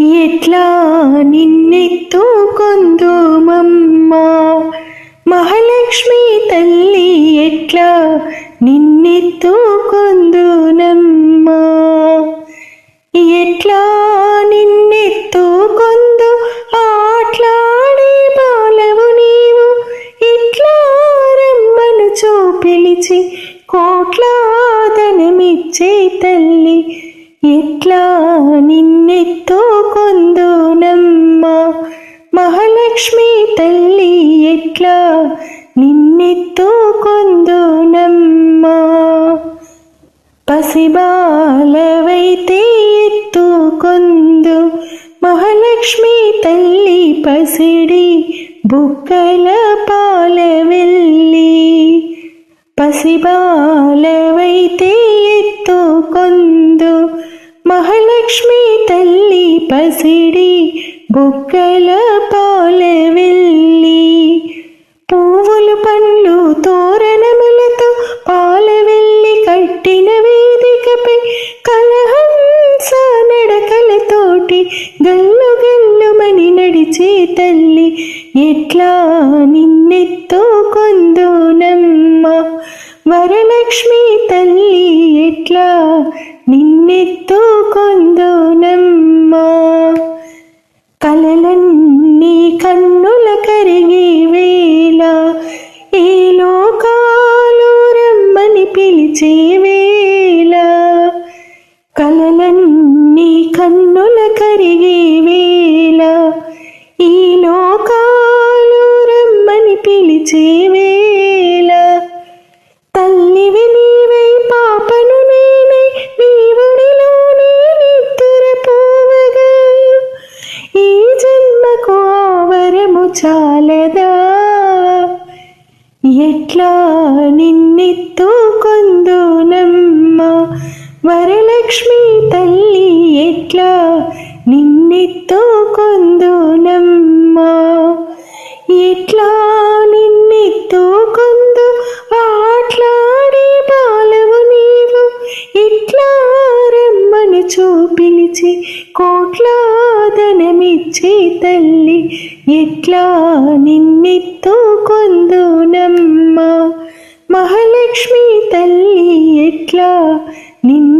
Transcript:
ఎట్లా నిన్నెత్తుకొందుమమ్మ మహాలక్ష్మి తల్లి ఎట్లా నిన్నెత్తుకొందునమ్మా ఎట్లా నిన్నెత్తుకొందు ఆట్లాడే బాలవు నీవు? ఇట్లా రమ్మను చూపిలిచి కోట్లాదనమిచ్చే తల్లి. ఎట్లా నిన్నెత్తుకొందునమ్మా పసిబాలవైతే ఎత్తుకొందు మహాలక్ష్మి తల్లి పసిడి బుక్కల పాల వెళ్ళి పసిబాలవైతే ఎత్తుకొందు మహాలక్ష్మి తల్లి పసిడి బుక్కల పాల తోటి గల్లు గల్లుమని నడిచే తల్లి ఎట్లా నిన్నెత్తుకొందునమ్మ వరలక్ష్మి తల్లి ఎట్లా నిన్నెత్తుకొందునమ్మా కలలన్నీ కన్నుల కరిగి వేళ ఏ లోకాలు రమ్మని పిలిచే వేళ? కలలన్నీ కన్నుల చాలదా? ఎట్లా నిన్నెత్తుకొందునమ్మ? వరలక్ష్మి తల్లి ఎట్లా నిన్నెత్తుకొందునమ్మా? ఎట్లా నిన్నెత్తుకొందు? ఆట్లాడే బాలవు నీవు. ఎట్లా రమ్మని చూపిలిచి కోట్లాదనమిచ్చే తల్లి ఎట్లా నిన్నెత్తుకొందునమ్మా మహాలక్ష్మి తల్లి ఎట్లా నిన్న